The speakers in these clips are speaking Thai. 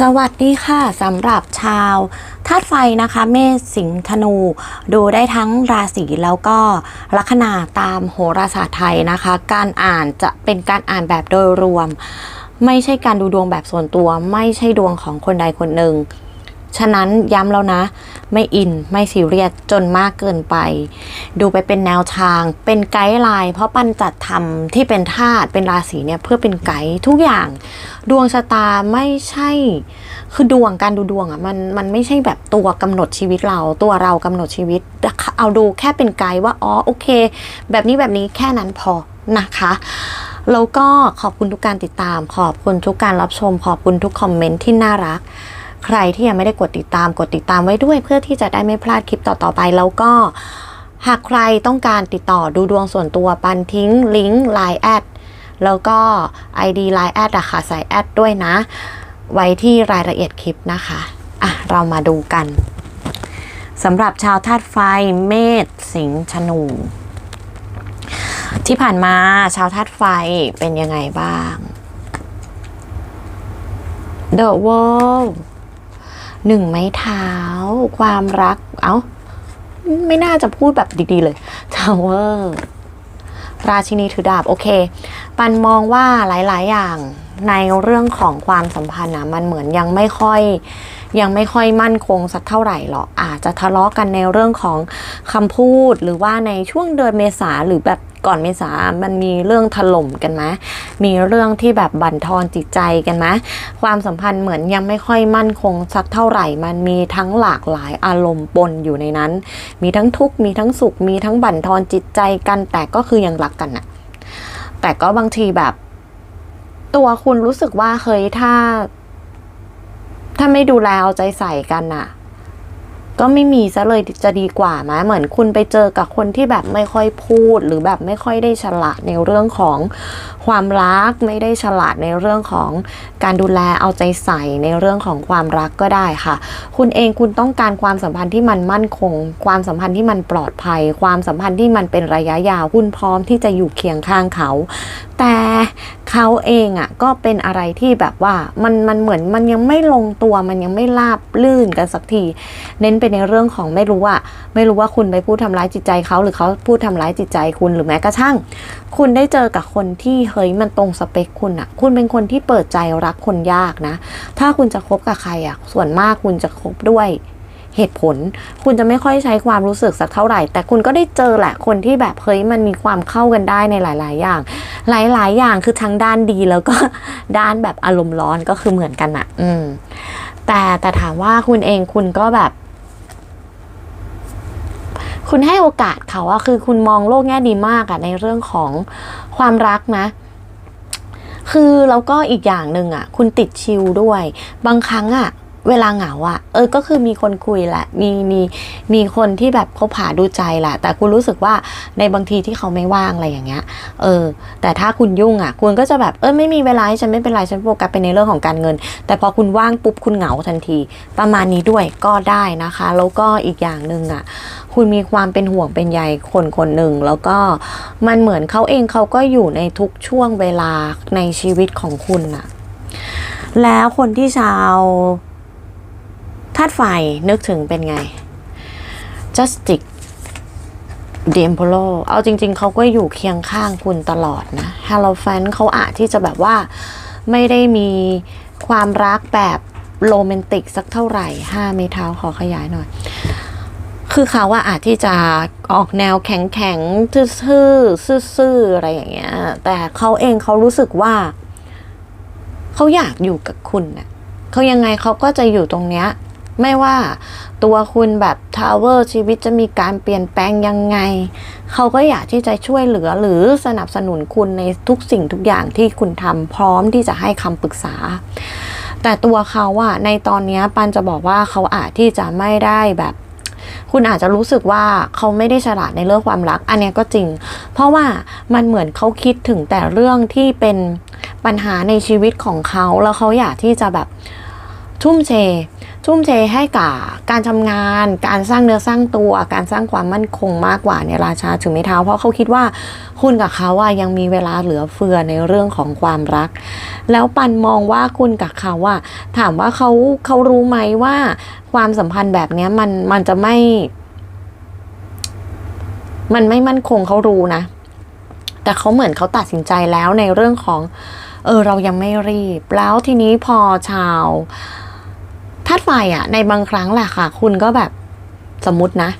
สวัสดีค่ะสำหรับชาวธาตุไฟนะคะ เมษสิงห์ธนู ดูได้ทั้งราศีแล้วก็ลัคนาตามโหราศาสตร์ไทยนะคะ การอ่านจะเป็นการอ่านแบบโดยรวม ไม่ใช่การดูดวงแบบส่วนตัว ไม่ใช่ดวงของคนใดคนหนึ่ง ฉะนั้นย้ำแล้วนะ ไม่อินไม่ซีเรียสจนมากเกินไป ดูไปเป็นแนวทาง เป็นไกด์ไลน์เพราะปันจัดทำที่เป็นธาตุเป็นราศีเนี่ยเพื่อเป็นไกด์ทุกอย่าง ดวงชะตาไม่ใช่ คือดวงการดูดวงอะ่ะมันมันไม่ใช่แบบตัวกำหนดชีวิตเรา ตัวเรากำหนดชีวิต เอาดูแค่เป็นไกด์ว่าอ๋อโอเค แบบนี้แบบนี้แค่นั้นพอนะคะแล้วก็ขอบคุณทุกการติดตาม ขอบคุณทุกการรับชม ขอบคุณทุกคอมเมนต์ที่น่ารัก ใครที่ยังไม่ได้กดติดตามกดติดตามไว้ด้วย เพื่อที่จะได้ไม่พลาดคลิปต่อๆไป แล้วก็หากใครต้องการติดต่อดูดวงส่วนตัวปันทิ้งลิงก์ Line แอดแล้วก็ ID Line แอดอะค่ะใส่แอดด้วยนะ ไว้ที่รายละเอียดคลิปนะคะอะเรามาดูกันสำหรับชาวธาตุไฟเมษสิงห์ธนูที่ผ่านมาชาวธาตุไฟเป็นยังไงบ้าง The World หนึ่งไม้เท้า ความรัก เอา้า ไม่น่าจะพูดแบบดีๆเลยทาวเวอร์ราชินีถือดาบ โอเค ปันมองว่าหลายๆ อย่าง ในเรื่องของความสัมพันธ์นะมันเหมือนยังไม่ค่อยยังไม่ค่อยมั่นคงสักเท่าไหร่หรอกอาจจะทะเลาะกันในเรื่องของคำพูดหรือว่าในช่วงเดือนเมษาหรือแบบก่อนเมษามันมีเรื่องถล่มกันไหมมีเรื่องที่แบบบั่นทอนจิตใจกันไหมความสัมพันธ์เหมือนยังไม่ค่อยมั่นคงสักเท่าไหร่ มันมีทั้งหลากหลายอารมณ์ปนอยู่ในนั้น มีทั้งทุกข์มีทั้งสุข มีทั้งบั่นทอนจิตใจกัน แต่ก็คือยังรักกันอะแต่ก็บางทีแบบ ตัวคุณรู้สึกว่าเฮ้ยถ้า ถ้าไม่ดูแลเอาใจใส่กันอะก็ไม่มีซะเลยจะดีกว่าไหมเหมือนคุณไปเจอกับคนที่แบบไม่ค่อยพูด หรือแบบไม่ค่อยได้ฉลาดในเรื่องของความรัก ไม่ได้ฉลาดในเรื่องของการดูแลเอาใจใส่ในเรื่องของความรักก็ได้ค่ะ คุณเองคุณต้องการความสัมพันธ์ที่มันมั่นคง ความสัมพันธ์ที่มันปลอดภัย ความสัมพันธ์ที่มันเป็นระยะยาวคุณพร้อมที่จะอยู่เคียงข้างเขา แต่เขาเองอะ่ะก็เป็นอะไรที่แบบว่ามันมันเหมือนมันยังไม่ลงตัวมันยังไม่ราบลื่นกันสักที เน้นไปในเรื่องของไม่รู้ว่า ไม่รู้ว่าคุณไปพูดทำร้ายจิตใจเขาหรือเขาพูดทำร้ายจิตใจคุณหรือแม้กระทั่ง คุณได้เจอกับคนที่เฮ้ยมันตรงสเปคคุณอะคุณเป็นคนที่เปิดใจรักคนยากนะ ถ้าคุณจะคบกับใครอะส่วนมากคุณจะคบด้วย เหตุผล คุณจะไม่ค่อยใช้ความรู้สึกสักเท่าไหร่ แต่คุณก็ได้เจอแหละคนที่แบบเฮ้ยมันมีความเข้ากันได้ในหลาย ๆ อย่าง หลาย ๆ อย่างคือทั้งด้านดีแล้วก็ด้านแบบอารมณ์ร้อนก็คือเหมือนกันอะอืม แต่แต่ถามว่าคุณเองคุณก็แบบ คุณให้โอกาสเขาอะคือคุณมองโลกแง่ดีมากอะในเรื่องของความรักนะคือแล้วก็อีกอย่างหนึ่งอะคุณติดชิลด้วย บางครั้งอะ เวลาเหงาอะเออก็คือมีคนคุยแหละมีมีมีคนที่แบบเขาผาดูใจแหละแต่คุณรู้สึกว่าในบางทีที่เขาไม่ว่างอะไรอย่างเงี้ยเออ แต่ถ้าคุณยุ่งอะคุณก็จะแบบเออไม่มีเวลาให้ฉันไม่เป็นไรฉันโฟกัสไปในเรื่องของการเงิน แต่พอคุณว่างปุ๊บคุณเหงาทันที ประมาณนี้ด้วยก็ได้นะคะ แล้วก็อีกอย่างหนึ่งอะคุณมีความเป็นห่วงเป็นใยคนคนหนึ่งแล้วก็มันเหมือนเขาเองเขาก็อยู่ในทุกช่วงเวลาในชีวิตของคุณอะแล้วคนที่ชาวาตุไฟนึกถึงเป็นไง Justice d e m p o l o เอาจริง ๆ เขาก็อยู่เคียงข้างคุณตลอดนะ h a l o f a n เขาอาจที่จะแบบว่าไม่ได้มีความรักแบบโรแมนติกสักเท่าไหร่ห้าเมเท้าขอขยายหน่อย คือเขาว่าอาจที่จะออกแนวแข็งแข็งๆซื่อๆซื่อๆอะไรอย่างเงี้ย แต่เขาเองเขารู้สึกว่าเขาอยากอยู่กับคุณน่ะเขายังไงเขาก็จะอยู่ตรงเนี้ย ไม่ว่าตัวคุณแบบทาวเวอร์ชีวิตจะมีการเปลี่ยนแปลงยังไง เขาก็อยากที่จะช่วยเหลือหรือสนับสนุนคุณในทุกสิ่งทุกอย่างที่คุณทำพร้อมที่จะให้คำปรึกษา แต่ตัวเขาอะในตอนนี้ปันจะบอกว่าเขาอาจที่จะไม่ได้แบบ คุณอาจจะรู้สึกว่าเขาไม่ได้ฉลาดในเรื่องความรัก อันนี้ก็จริง เพราะว่ามันเหมือนเขาคิดถึงแต่เรื่องที่เป็นปัญหาในชีวิตของเขาแล้วเขาอยากที่จะแบบ ทุ่มเททุ่มเทให้กับการทำงาน การสร้างเนื้อสร้างตัว การสร้างความมั่นคงมากกว่าเนี่ยราชาถือไม้เท้า เพราะเขาคิดว่าคุณกับเขาอะยังมีเวลาเหลือเฟือในเรื่องของความรัก แล้วปันมองว่าคุณกับเขาอะถามว่าเขาเขารู้ไหมว่าความสัมพันธ์แบบนี้มันมันจะไม่ มันไม่มั่นคงเขารู้นะ แต่เขาเหมือนเขาตัดสินใจแล้วในเรื่องของ เออเรายังไม่รีบ แล้วทีนี้พอชาวาตุไฟอะในบางครั้งแหละค่ะ คุณก็แบบสมมตินะ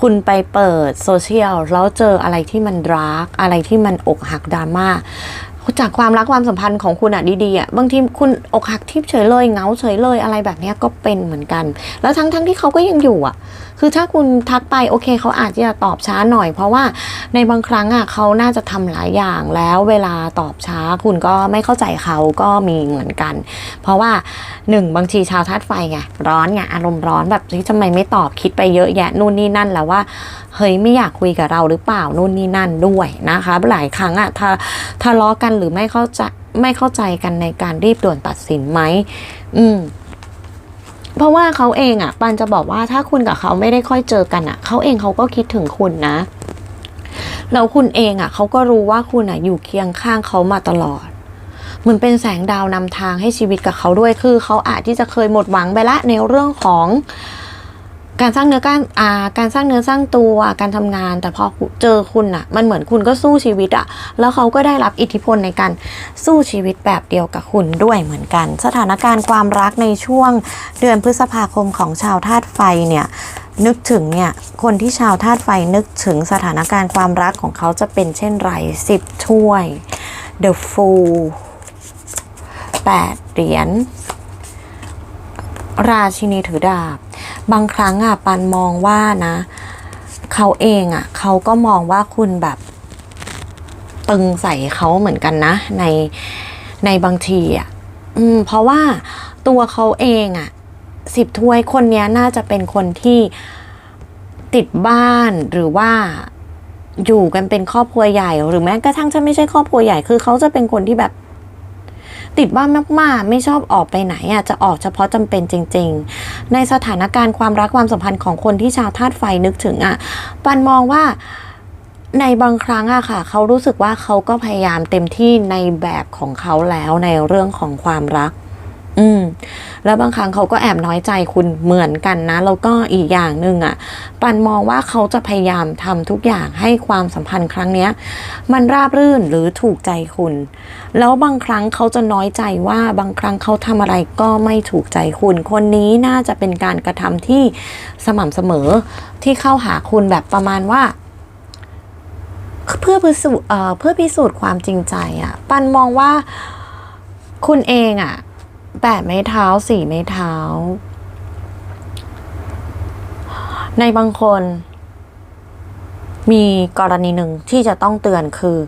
คุณไปเปิดโซเชียลแล้วเจออะไรที่มันดาร์กอะไรที่มันอกหักดราม่า จากความรักความสัมพันธ์ของคุณอะดีๆอะบางทีคุณอกหักทิพย์เฉยเลยเงาเฉยเลยอะไรแบบนี้ก็เป็นเหมือนกัน แล้วทั้งๆทที่เขาก็ยังอยู่อะคือถ้าคุณทักไปโอเคเขาอาจจะตอบช้าหน่อย เพราะว่าในบางครั้งอะเขาน่าจะทำหลายอย่างแล้วเวลาตอบช้าคุณก็ไม่เข้าใจเขาก็มีเหมือนกัน เพราะว่าหนึ่งบางทีชาวธาตุไฟไงร้อนไงอารมณ์ร้อนแบบทำไมไม่ตอบคิดไปเยอะแยะนู่นนี่นั่นแล้วว่าเฮ้ยไม่อยากคุยกับเราหรือเปล่านู่นนี่นั่นด้วยนะคะหลายครั้งอะทะทะเลาะกันหรือไม่เข้าใจไม่เข้าใจกันในการรีบด่วนตัดสินไหมอืมเพราะว่าเขาเองอะ ปันจะบอกว่าถ้าคุณกับเขาไม่ได้ค่อยเจอกันอะ เขาเองเขาก็คิดถึงคุณนะแล้วคุณเองอะเขาก็รู้ว่าคุณอะอยู่เคียงข้างเขามาตลอดเหมือนเป็นแสงดาวนำทางให้ชีวิตกับเขาด้วยคือเขาอาจที่จะเคยหมดหวังไปละในเรื่องของ การสร้างเนื้อการอ่าการสร้างเนื้อสร้างตัวการทำงาน แต่พอเจอคุณอะมันเหมือนคุณก็สู้ชีวิตอะแล้วเขาก็ได้รับอิทธิพลในการสู้ชีวิตแบบเดียวกับคุณด้วยเหมือนกัน สถานการณ์ความรักในช่วงเดือนพฤษภาคมของชาวธาตุไฟเนี่ยนึกถึงเนี่ยคนที่ชาวธาตุไฟนึกถึงสถานการณ์ความรักของเขาจะเป็นเช่นไรสิบถ้วย The Fool แปดเหรียญราชินีถือดาบ บางครั้งอะปันมองว่านะ เขาเองอะ เขาก็มองว่าคุณแบบตึงใส่เขาเหมือนกันนะ ในในบางทีอะอืม เพราะว่าตัวเขาเองอะสิบถ้วยคนนี้น่าจะเป็นคนที่ติดบ้านหรือว่าอยู่กันเป็นครอบครัวใหญ่ หรือแม้กระทั่งจะไม่ใช่ครอบครัวใหญ่คือเขาจะเป็นคนที่แบบ ติดบ้านมากๆ ไม่ชอบออกไปไหนอะจะออกเฉพาะจำเป็นจริง ๆ ในสถานการณ์ความรักความสัมพันธ์ของคนที่ชาวธาตุไฟนึกถึงอะปันมองว่าในบางครั้งอะค่ะ เขารู้สึกว่าเขาก็พยายามเต็มที่ในแบบของเขาแล้วในเรื่องของความรัก อืมแล้วบางครั้งเขาก็แอบน้อยใจคุณเหมือนกันนะ แล้วก็อีกอย่างหนึ่งอะปันมองว่าเขาจะพยายามทำทุกอย่างให้ความสัมพันธ์ครั้งเนี้ย มันราบรื่นหรือถูกใจคุณ แล้วบางครั้งเขาจะน้อยใจว่าบางครั้งเขาทำอะไรก็ไม่ถูกใจคุณ คนนี้น่าจะเป็นการกระทำที่สม่ำเสมอที่เข้าหาคุณแบบประมาณว่าเพื่อพิสูจน์เพื่อพิสูจน์ความจริงใจอะปันมองว่าคุณเองอะ แปดไม้เท้าสี่ไม้เท้า ในบางคน มีกรณีหนึ่งที่จะต้องเตือนคือ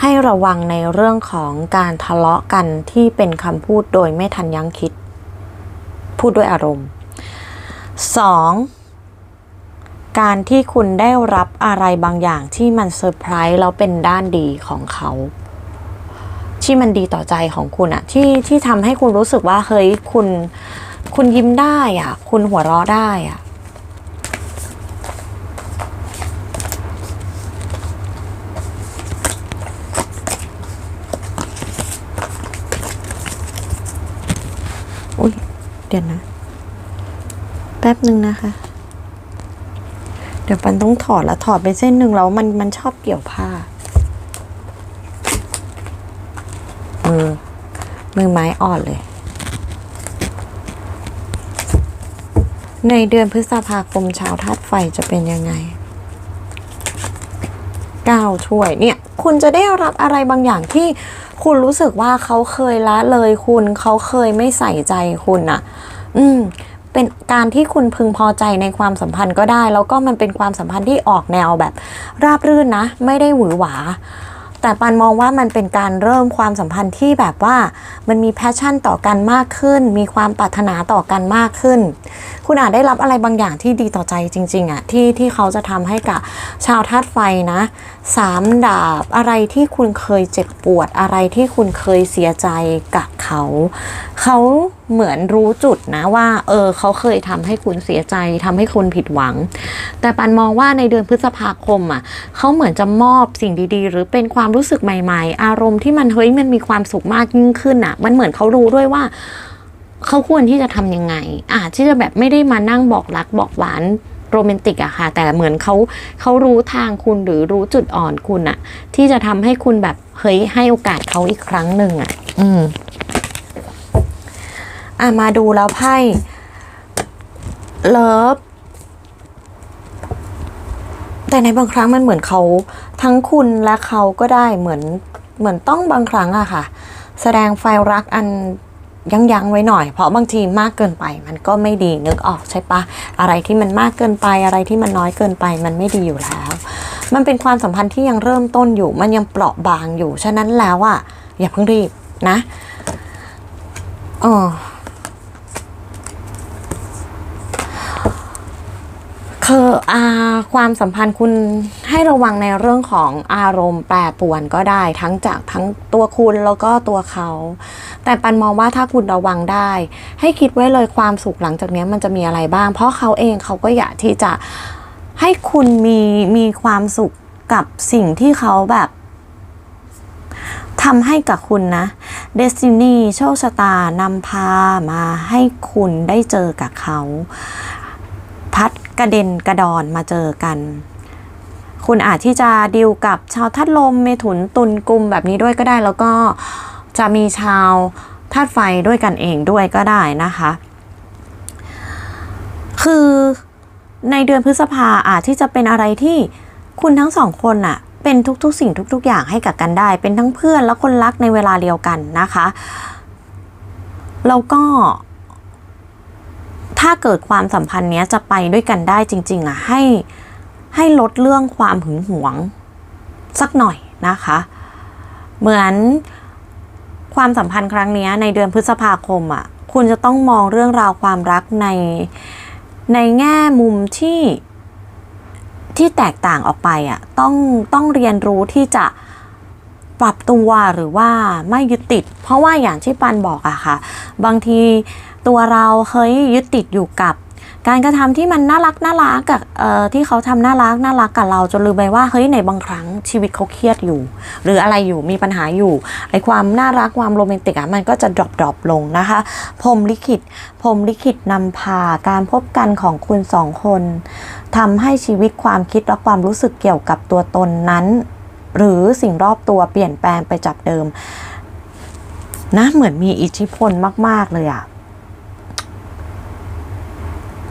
ให้ระวังในเรื่องของการทะเลาะกันที่เป็นคำพูดโดยไม่ทันยั้งคิด พูดด้วยอารมณ์สองการที่คุณได้รับอะไรบางอย่างที่มันเซอร์ไพรส์แล้วเป็นด้านดีของเขา ที่มันดีต่อใจของคุณอะที่ที่ทำให้คุณรู้สึกว่าเฮ้ยคุณคุณยิ้มได้อะคุณหัวเราะได้อะอุ้ยเดี๋ยวนะ แป๊บหนึ่งนะคะ เดี๋ยวปันต้องถอดแล้วถอดไปเส้นหนึ่งแล้วมันมันชอบเกี่ยวผ้า มือ มือไม้อ่อนเลย ในเดือนพฤษภาคมชาวธาตุไฟจะเป็นยังไงก้าวช่วยเนี่ยคุณจะได้รับอะไรบางอย่างที่คุณรู้สึกว่าเขาเคยละเลยคุณเขาเคยไม่ใส่ใจคุณอะอืมเป็นการที่คุณพึงพอใจในความสัมพันธ์ก็ได้ แล้วก็มันเป็นความสัมพันธ์ที่ออกแนวแบบ ราบรื่นนะ ไม่ได้หวือหวา แต่ปันมองว่ามันเป็นการเริ่มความสัมพันธ์ที่แบบว่ามันมีแพชชั่นต่อกันมากขึ้น มีความปรารถนาต่อกันมากขึ้น คุณอาจได้รับอะไรบางอย่างที่ดีต่อใจจริงๆอะที่ที่เขาจะทำให้กับชาวธาตุไฟนะสามดาบอะไรที่คุณเคยเจ็บปวดอะไรที่คุณเคยเสียใจกับเขา เขาเหมือนรู้จุดนะว่า เออเขาเคยทำให้คุณเสียใจทำให้คุณผิดหวัง แต่ปันมองว่าในเดือนพฤษภาคมอะเขาเหมือนจะมอบสิ่งดีๆ หรือเป็นความรู้สึกใหม่ ๆ อารมณ์ที่มันเฮ้ยมันมีความสุขมากยิ่งขึ้นอะ มันเหมือนเขารู้ด้วยว่า เขาควรที่จะทำยังไงอาจที่จะแบบไม่ได้มานั่งบอกรักบอกหวานโรแมนติกอะค่ะ แต่เหมือนเขาเขารู้ทางคุณหรือรู้จุดอ่อนคุณอะที่จะทำให้คุณแบบเฮ้ยให้โอกาสเขาอีกครั้งหนึ่งอะอืมอะมาดูแล้วไพ่เลิฟแต่ในบางครั้งมันเหมือนเขาทั้งคุณและเขาก็ได้เหมือนเหมือนต้องบางครั้งอะค่ะ แสดงไฟรักอัน ยั้งยั้งไว้หน่อย เพราะบางทีมากเกินไปมันก็ไม่ดีนึกออกใช่ปะอะไรที่มันมากเกินไปอะไรที่มันน้อยเกินไปมันไม่ดีอยู่แล้ว มันเป็นความสัมพันธ์ที่ยังเริ่มต้นอยู่ มันยังเปราะบางอยู่ ฉะนั้นแล้วอะอย่าเพิ่งรีบนะอ๋อ คืออาความสัมพันธ์คุณให้ระวังในเรื่องของอารมณ์แปรปรวนก็ได้ทั้งจากทั้งตัวคุณแล้วก็ตัวเขา แต่ปันมองว่าถ้าคุณระวังได้ ให้คิดไว้เลยความสุขหลังจากนี้มันจะมีอะไรบ้าง เพราะเขาเองเขาก็อยากที่จะให้คุณมีมีความสุขกับสิ่งที่เขาแบบทำให้กับคุณนะเดสตินีโชคชะตานำพามาให้คุณได้เจอกับเขา พัด กระเด็นกระดอนมาเจอกัน คุณอาจที่จะดิวกับชาวธาตุลมเมถุนตุลกุมแบบนี้ด้วยก็ได้ แล้วก็จะมีชาวธาตุไฟด้วยกันเองด้วยก็ได้นะคะ คือในเดือนพฤษภาอาจที่จะเป็นอะไรที่คุณทั้งสองคนอะเป็นทุกๆ สิ่งทุก ๆ อย่างให้กับกันได้ เป็นทั้งเพื่อนและคนรักในเวลาเดียวกันนะคะ แล้วก็ ถ้าเกิดความสัมพันธ์เนี้ยจะไปด้วยกันได้จริง ๆอะให้ให้ลดเรื่องความหึงหวง สักหน่อยนะคะ เหมือนความสัมพันธ์ครั้งนี้ในเดือนพฤษภาคมอะคุณจะต้องมองเรื่องราวความรักในในแง่มุมที่ที่แตกต่างออกไปอะต้องต้องเรียนรู้ที่จะปรับตัวหรือว่าไม่ยึดติด เพราะว่าอย่างที่ปันบอกอะค่ะ บางที ตัวเราเคยยึดติดอยู่กับ การกระทำที่มันน่ารักน่ารักกับเอ่อที่เขาทำน่ารักน่ารักกับเราจนลืมไปว่าเฮ้ยในบางครั้งชีวิตเขาเครียดอยู่ หรืออะไรอยู่มีปัญหาอยู่ไอความน่ารักความโรแมนติกอะมันก็จะดรอปดรอปลงนะคะพรมลิขิตพรมลิขิตนำพาการพบกันของคุณสองคนทำให้ชีวิตความคิดและความรู้สึกเกี่ยวกับตัวตนนั้น หรือสิ่งรอบตัวเปลี่ยนแปลงไปจากเดิมนะเหมือนมีอิทธิพลมาก ๆ เลยอะ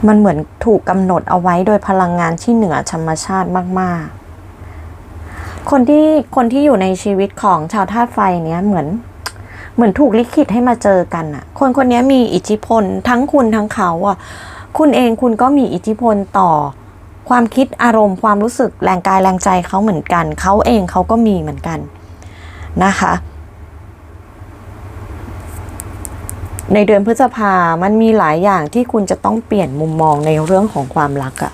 มันเหมือนถูกกำหนดเอาไว้โดยพลังงานที่เหนือธรรมชาติมาก ๆ คนที่คนที่อยู่ในชีวิตของชาวธาตุไฟเนี้ยเหมือน เหมือนถูกลิขิตให้มาเจอกันอะคนคนนี้มีอิทธิพลทั้งคุณทั้งเขาอะคุณเองคุณก็มีอิทธิพลต่อ ความคิดอารมณ์ความรู้สึกแรงกายแรงใจเขาเหมือนกัน เขาเองเขาก็มีเหมือนกันนะคะ ในเดือนพฤษภา มันมีหลายอย่างที่คุณจะต้องเปลี่ยนมุมมองในเรื่องของความรักอะ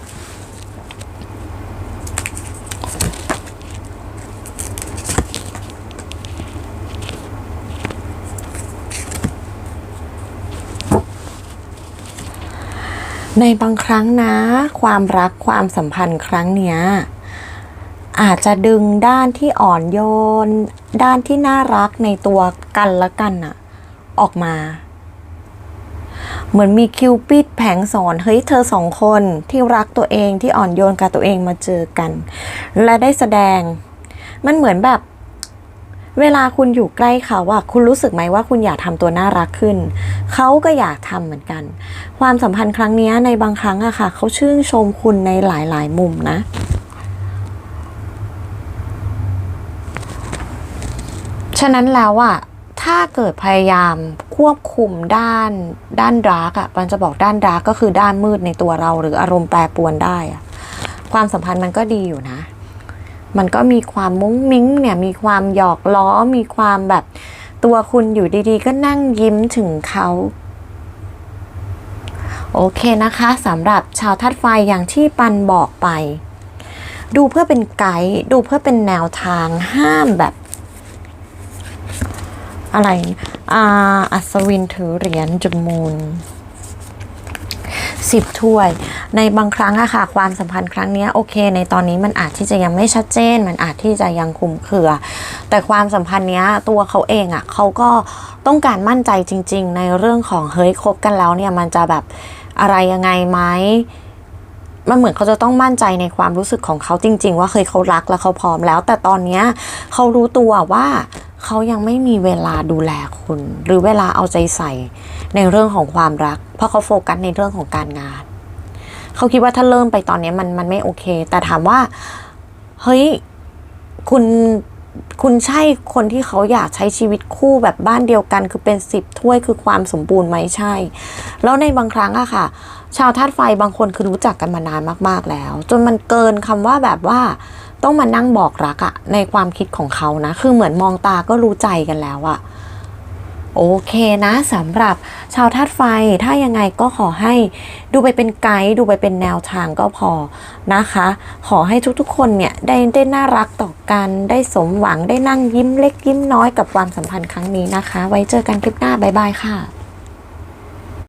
ในบางครั้งนะ ความรักความสัมพันธ์ครั้งเนี้ยอาจจะดึงด้านที่อ่อนโยน ด้านที่น่ารักในตัวกันและกันอะออกมา เหมือนมีคิวปิดแผงสอน เฮ้ยเธอสองคนที่รักตัวเองที่อ่อนโยนกับตัวเองมาเจอกัน และได้แสดง มันเหมือนแบบ เวลาคุณอยู่ใกล้เขาอะคุณรู้สึกไหมว่าคุณอยากทำตัวน่ารักขึ้น เขาก็อยากทำเหมือนกัน ความสัมพันธ์ครั้งนี้ในบางครั้งอะค่ะ เขาชื่นชมคุณในหลายๆ มุมนะฉะนั้นแล้วอะ ถ้าเกิดพยายามควบคุมด้านด้านดาร์กอะปันจะบอกด้านดาร์กก็คือด้านมืดในตัวเราหรืออารมณ์แปรปรวนได้อะความสัมพันธ์มันก็ดีอยู่นะ มันก็มีความมุ้งมิ้งเนี่ยมีความหยอกล้อมีความแบบตัวคุณอยู่ดีๆ ก็นั่งยิ้มถึงเขาโอเคนะคะสำหรับชาวธาตุไฟอย่างที่ปันบอกไป ดูเพื่อเป็นไกด์ดูเพื่อเป็นแนวทางห้ามแบบ อะไรอาอัศวินถือเหรียญจุดมูลสิบถ้วย ในบางครั้งอะค่ะ ความสัมพันธ์ครั้งนี้โอเค ในตอนนี้มันอาจที่จะยังไม่ชัดเจน มันอาจที่จะยังคุมเครือ แต่ความสัมพันธ์เนี้ยตัวเขาเองอะเขาก็ต้องการมั่นใจจริง ๆ ในเรื่องของเฮ้ยคบกันแล้วเนี่ยมันจะแบบอะไรยังไงไหมมันเหมือนเขาจะต้องมั่นใจในความรู้สึกของเขาจริง ๆ ว่าเคยเขารักและเขาพร้อมแล้ว แต่ตอนเนี้ยเขารู้ตัวว่า เขายังไม่มีเวลาดูแลคุณ หรือเวลาเอาใจใส่ในเรื่องของความรัก เพราะเขาโฟกัสในเรื่องของการงาน เขาคิดว่าถ้าเริ่มไปตอนนี้มันมันไม่โอเค แต่ถามว่า เฮ้ย คุณคุณใช่คนที่เขาอยากใช้ชีวิตคู่แบบบ้านเดียวกัน คือเป็นสิบถ้วยคือความสมบูรณ์ไหมใช่ แล้วในบางครั้งอะค่ะ ชาวธาตุไฟบางคนคือรู้จักกันมานานมาก ๆแล้ว จนมันเกินคำว่าแบบว่า ต้องมานั่งบอกรักอะในความคิดของเขานะ คือเหมือนมองตาก็รู้ใจกันแล้วอะโอเคนะสำหรับชาวธาตุไฟถ้ายังไงก็ขอให้ดูไปเป็นไกด์ดูไปเป็นแนวทางก็พอนะคะ ขอให้ทุกๆคนเนี่ยได้ได้น่ารักต่อกันได้สมหวังได้นั่งยิ้มเล็กยิ้มน้อยกับความสัมพันธ์ครั้งนี้นะคะ ไว้เจอกันคลิปหน้าบ๊ายบายค่ะ